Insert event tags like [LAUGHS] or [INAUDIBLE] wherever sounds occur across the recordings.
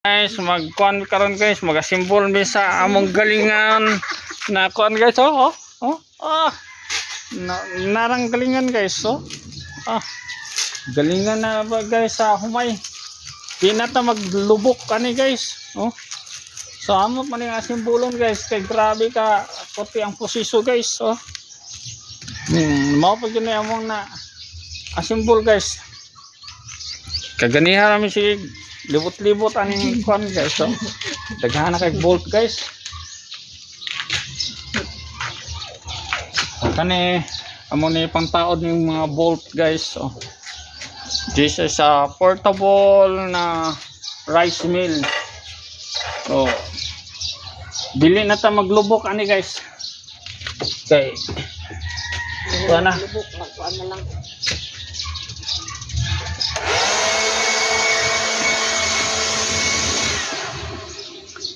guys magkuan karon guys magasimbol mi sa among galingan. Na kuan guys oh oh oh ah na, narang galingan guys oh. Ah. Galingan na ba guys sa humay? Di ta maglubok kani guys oh. So amo man yung simbolon guys kay grabe ka puti ang posiso guys oh. Hmm, mao pa gyud among na asimbol guys. Kaganihan namin si libot-libot aning kwan guys so daghan na kay bolt guys. Kani amo ni pangtaod ng mga bolt guys so this is a portable na rice mill. So dili na ta maglubok ani guys. Kay kuha na Lubok, magkuhan na lang.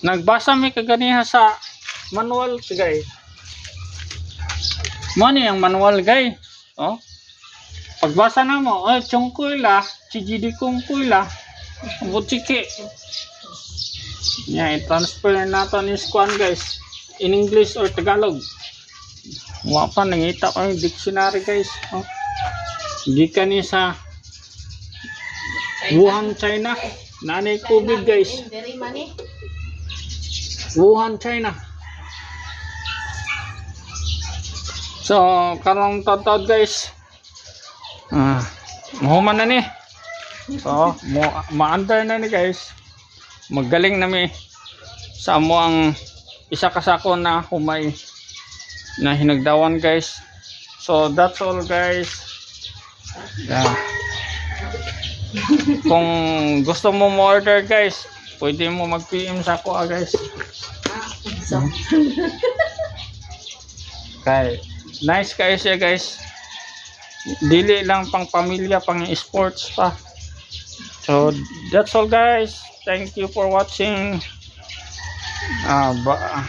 Nagbasa mi kaganiha sa manual sigay. Mo ni ang manual gay. Oh. Pagbasa na mo, oh, chungkuy la, chijidi kungkuy la, butiki. Yeah, i-transfer na nato ni Squan guys. In English or Tagalog. Wa pa nangita ko yung dictionary guys. Oh. Gikan ni sa Wuhan, China. Nanay COVID guys. Wuhan, China. So, karong tatawad guys. Ah, mahuman na ni. So, mo maandar na ni guys. Magaling na mi sa amo ang isa kasako na humay na hinagdawan guys. So, that's all guys. Yeah. [LAUGHS] Kung gusto mo mo order guys, pwede mo mag-PM sa ako ah, guys. So, [LAUGHS] Kay nice kayo siya guys. Dili lang pang pamilya, pang sports pa. So that's all guys. Thank you for watching. Ah, ba